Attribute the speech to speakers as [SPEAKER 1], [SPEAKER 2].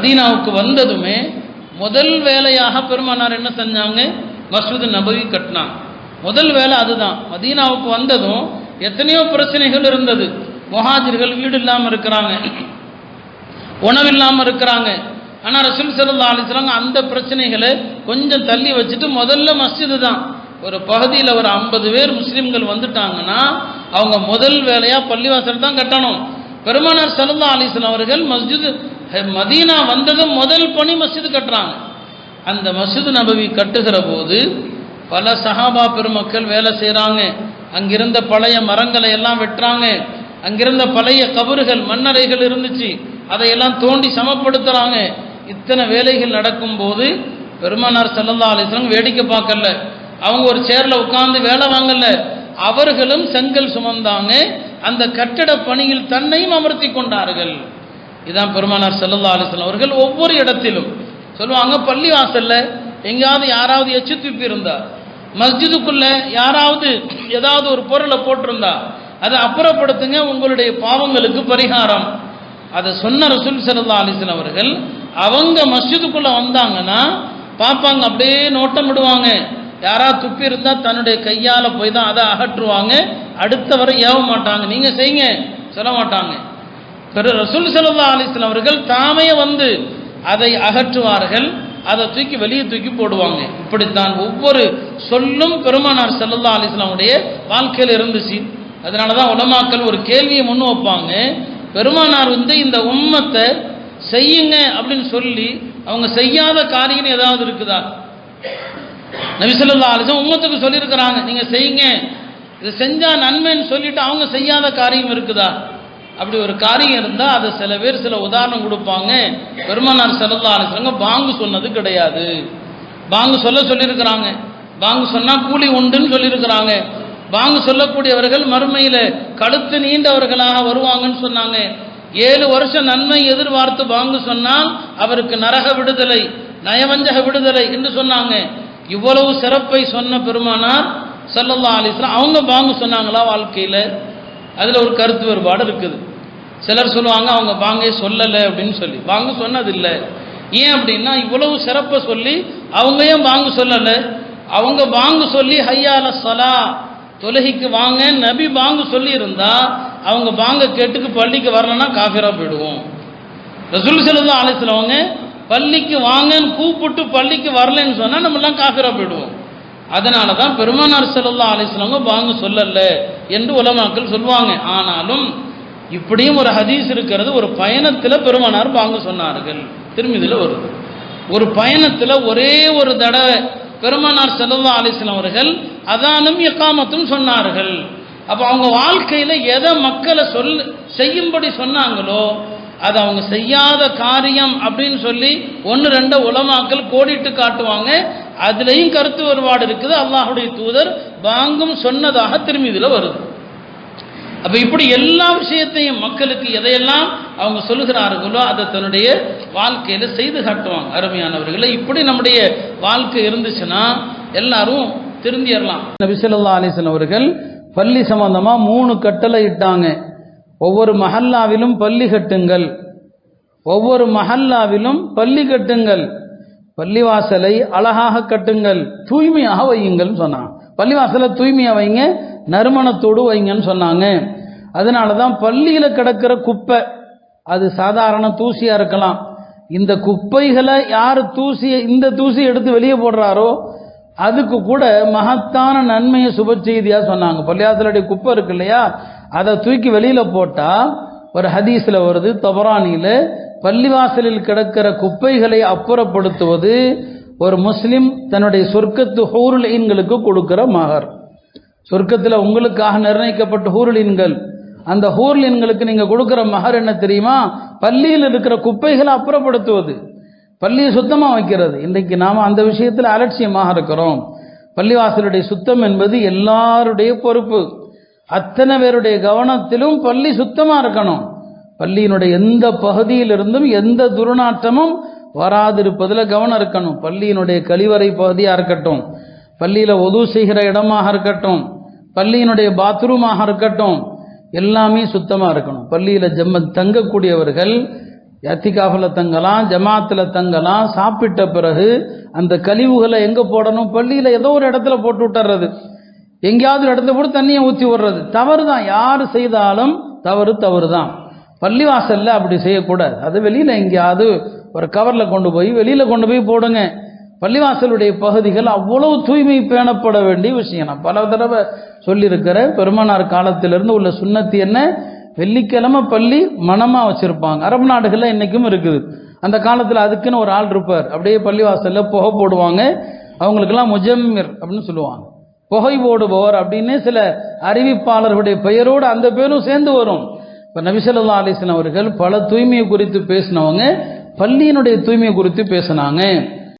[SPEAKER 1] மதீனாவுக்கு வந்ததுமே முதல் வேலையாக பெருமானார் என்ன செஞ்சாங்க? மஸ்ஜித் நபவி கட்டினாங்க. முதல் வேலை அதுதான். மதீனாவுக்கு வந்ததும் எத்தனையோ பிரச்சனைகள் இருந்தது. முஹாஜிர்கள் வீடு இல்லாமல் இருக்கிறாங்க. உணவில்லாமல் இருக்கிறாங்க. ஆனால் ரசூல் சல்லா அலிஸ்லாங்க அந்த பிரச்சனைகளை கொஞ்சம் தள்ளி வச்சுட்டு முதல்ல மஸ்ஜிது தான். ஒரு பகுதியில் ஒரு ஐம்பது பேர் முஸ்லீம்கள் வந்துட்டாங்கன்னா அவங்க முதல் வேலையாக பள்ளிவாசல் தான் கட்டணும். பெருமானார் சல்லா அலிஸ்லாம் அவர்கள் மஸ்ஜித் மதீனா வந்ததும் முதல் பணி மஸ்ஜிது கட்டுறாங்க. அந்த மஸ்ஜித் நபவி கட்டுகிற போது பல சஹாபா பெருமக்கள் வேலை செய்கிறாங்க அங்கிருந்த பழைய மரங்களை எல்லாம் வெட்டுறாங்க. அங்கிருந்த பழைய கபறுகள் மண்ணறைகள் இருந்துச்சு. அதையெல்லாம் தோண்டி சமப்படுத்துகிறாங்க இத்தனை வேலைகள் நடக்கும்போது பெருமானார் சல்லல்லா அலிஸ்லாம் வேடிக்கை பார்க்கல. அவங்க ஒரு சேரில் உட்காந்து வேலை வாங்கல. அவர்களும் செங்கல் சுமந்தாங்க. அந்த கட்டட பணியில் தன்னையும் அமர்த்தி கொண்டார்கள். இதான் பெருமானார் செல்லல்லா அலிஸ்லாம் அவர்கள் ஒவ்வொரு இடத்திலும் சொல்லுவாங்க பள்ளி வாசல்ல எங்கேயாவது யாராவது எச்சு துப்பி இருந்தா மஸ்ஜிதுக்குள்ள யாராவது ஏதாவது ஒரு பொருளை போட்டிருந்தா அதை அப்புறப்படுத்துங்க உங்களுடைய பாவங்களுக்கு பரிகாரம். அதை சொன்ன ரசூல் சல்லா அலிஸ்லாம் அவர்கள் அவங்க மஸ்ஜிதுக்குள்ள வந்தாங்கன்னா பார்ப்பாங்க அப்படியே நோட்டம் விடுவாங்க யாராவது துப்பி இருந்தா தன்னுடைய கையால போய் தான் அதை அகற்றுவாங்க. அடுத்தவரை ஏவ மாட்டாங்க. நீங்க செய்யுங்க சொல்ல மாட்டாங்க. பிற ரசூல் சல்லா அலிஸ்லாம் அவர்கள் தாமே வந்து அதை அகற்றுவார்கள். அதை தூக்கி வெளியே தூக்கி போடுவாங்க. இப்படித்தான் ஒவ்வொரு சொல்லும் பெருமானார் சல்லல்லா அலிஸ்லாமுடைய வாழ்க்கையில் இருந்துச்சு. அதனால தான் உலமாக்கள் ஒரு கேள்வியை முன் வைப்பாங்க. பெருமானார் வந்து இந்த உம்மத்தை செய்யுங்க அப்படின்னு சொல்லி அவங்க செய்யாத காரியம் ஏதாவது இருக்குதா? நபிசல்லா அலிசம் உம்மத்துக்கு சொல்லியிருக்கிறாங்க. நீங்கள் செய்யுங்க. இது செஞ்சால் நன்மைன்னு சொல்லிட்டு அவங்க செய்யாத காரியம் இருக்குதா? அப்படி ஒரு காரியம் இருந்தால் அதை சில பேர் சில உதாரணம் கொடுப்பாங்க. பெருமானார் செல்லல்லா அலிசங்க பாங்கு சொன்னது கிடையாது. பாங்கு சொல்ல சொல்லியிருக்கிறாங்க. பாங்கு சொன்னால் கூலி உண்டுன்னு சொல்லியிருக்கிறாங்க. பாங்கு சொல்லக்கூடியவர்கள் மறுமையில் கழுத்து நீண்டவர்களாக வருவாங்கன்னு சொன்னாங்க. ஏழு வருஷம் நன்மை எதிர்பார்த்து பாங்கு சொன்னால் அவருக்கு நரக விடுதலை நயவஞ்சக விடுதலை என்று சொன்னாங்க. இவ்வளவு சிறப்பை சொன்ன பெருமானார் சல்லல்லா அலிஸ்லாம் அவங்க பாங்கு சொன்னாங்களா வாழ்க்கையில்? அதில் ஒரு கருத்து வேறுபாடு இருக்குது. சிலர் சொல்லுவாங்க அவங்க வாங்க சொல்லலை அப்படின்னு சொல்லி. வாங்க சொன்னதில்லை. ஏன் அப்படின்னா இவ்வளவு சிறப்பை சொல்லி அவங்க ஏன் வாங்க சொல்லலை? அவங்க வாங்க சொல்லி ஹையால சலா தொலகிக்கு வாங்க நபி வாங்க சொல்லி இருந்தா அவங்க பாங்க கேட்டுக்கு பள்ளிக்கு வரலன்னா காஃபிரா போயிடுவோம். ரசூல் செல்லா ஆலோசனவங்க பள்ளிக்கு வாங்கன்னு கூப்பிட்டு பள்ளிக்கு வரலன்னு சொன்னால் நம்மளாம் காஃபிரா போயிடுவோம். அதனால தான் பெருமானார் செல்லல்லா ஆலோசனவங்க வாங்க சொல்லலை என்று உலமாக்கள் சொல்லுவாங்க. ஆனாலும் இப்படியும் ஒரு ஹதீஸ் இருக்கிறது. ஒரு பயணத்தில் பெருமானார் பாங்க சொன்னார்கள். திரும்பி இதில் வருது. ஒரு பயணத்தில் ஒரே ஒரு தடவை பெருமானார் செல்லல்லா அலிஸ்லாம் அவர்கள் அதானும் எக்காமத்தும் சொன்னார்கள். அப்போ அவங்க வாழ்க்கையில் எதை மக்களை சொல் செய்யும்படி சொன்னாங்களோ அது அவங்க செய்யாத காரியம் அப்படின்னு சொல்லி ஒன்று ரெண்டு உலமாக்கள் கோடிட்டு காட்டுவாங்க. அதுலேயும் கருத்து வேறுபாடு இருக்குது. அல்லாஹுடைய தூதர் வாங்கும் சொன்னதாக திரும்பி இதில் வருது. அப்போ இப்படி எல்லா விஷயத்தையும் மக்களுக்கு எதையெல்லாம் அவங்க சொல்லுகிறார்களோ அதை தன்னுடைய வாழ்க்கையில் செய்து காட்டுவாங்க. அருமையானவர்களை இப்படி நம்முடைய வாழ்க்கை இருந்துச்சுன்னா எல்லாரும் திருந்திடலாம் நபிசல்லா அலிசன் அவர்கள் பள்ளி சம்பந்தமாக மூணு கட்டளை இட்டாங்க. ஒவ்வொரு மஹல்லாவிலும் பள்ளி கட்டுங்கள். ஒவ்வொரு மஹல்லாவிலும் பள்ளி கட்டுங்கள். பள்ளிவாசலை அழகாக கட்டுங்கள். தூய்மையாக வையுங்கள் சொன்னாங்க. பள்ளிவாசலை தூய்மையாக வைங்க நறுமணத்தோடு வைங்கன்னு சொன்னாங்க. அதனால தான் பள்ளியில் கிடக்கிற குப்பை அது சாதாரண தூசியாக இருக்கலாம். இந்த குப்பைகளை யார் தூசியை இந்த தூசி எடுத்து வெளியே போடுறாரோ அதுக்கு கூட மகத்தான நன்மையை சுப செய்தியாக சொன்னாங்க. பள்ளியாசலுடைய குப்பை இருக்கு இல்லையா? அதை தூக்கி வெளியில் போட்டால் ஒரு ஹதீஸில் வருது தபரானியில் பள்ளிவாசலில் கிடக்கிற குப்பைகளை அப்புறப்படுத்துவது ஒரு முஸ்லிம் தன்னுடைய சொர்க்கத்து ஹூருலீன்களுக்கு கொடுக்கிற மகர். சொர்க்கத்தில் உங்களுக்காக நிர்ணயிக்கப்பட்ட ஹூர்லின்கள். அந்த ஹூர்லின்களுக்கு நீங்கள் கொடுக்குற மகர் என்ன தெரியுமா? பள்ளியில் இருக்கிற குப்பைகளை அப்புறப்படுத்துவது. பள்ளியை சுத்தமாக வைக்கிறது. இன்றைக்கு நாம் அந்த விஷயத்தில் அலட்சியமாக இருக்கிறோம். பள்ளிவாசலுடைய சுத்தம் என்பது எல்லாருடைய பொறுப்பு. அத்தனை பேருடைய கவனத்திலும் பள்ளி சுத்தமாக இருக்கணும். பள்ளியினுடைய எந்த பகுதியிலிருந்தும் எந்த துர்நாற்றமும் வராதிருப்பதில் கவனம் இருக்கணும். பள்ளியினுடைய கழிவறை பகுதியாக இருக்கட்டும். பள்ளியில் ஒது செய்கிற இடமாக இருக்கட்டும். பள்ளியினுடைய பாத்ரூமாக இருக்கட்டும் எல்லாமே சுத்தமாக இருக்கணும். பள்ளியில் ஜம்ம தங்கக்கூடியவர்கள் எத்திகாஃபில் தங்கலாம் ஜமாத்தில் தங்கலாம் சாப்பிட்ட பிறகு அந்த கழிவுகளை எங்கே போடணும்? பள்ளியில் ஏதோ ஒரு இடத்துல போட்டு விட்டுறது. எங்கேயாவது இடத்துல போட்டு தண்ணியை ஊற்றி விடுறது. தவறு தான் யார் செய்தாலும் தவறு தவறு தான் பள்ளிவாசல்ல அப்படி செய்யக்கூடாது. அது வெளியில் எங்கேயாவது ஒரு கவரில் கொண்டு போய் வெளியில் கொண்டு போய் போடுங்க. பள்ளிவாசலுடைய பகுதிகள் அவ்வளவு தூய்மை பேணப்பட வேண்டிய விஷயம். நான் பல தடவை சொல்லியிருக்கிறேன் பெருமானார் காலத்திலிருந்து உள்ள சுண்ணத்து என்ன? வெள்ளிக்கிழமை பள்ளி மனமாக வச்சுருப்பாங்க. அரபு நாடுகளில் இன்றைக்கும் இருக்குது. அந்த காலத்தில் அதுக்குன்னு ஒரு ஆள் இருப்பார். அப்படியே பள்ளிவாசலில் புகை போடுவாங்க. அவங்களுக்கெல்லாம் முஜம்மிர் அப்படின்னு சொல்லுவாங்க. புகை போடுபவர் அப்படின்னு சில அறிவிப்பாளர்களுடைய பெயரோடு அந்த பேரும் சேர்ந்து வரும். இப்போ நபிசல்லா அலிஸ்லாம் அவர்கள் பல தூய்மையை குறித்து பேசினவங்க பள்ளியினுடைய தூய்மையை குறித்து பேசினாங்க.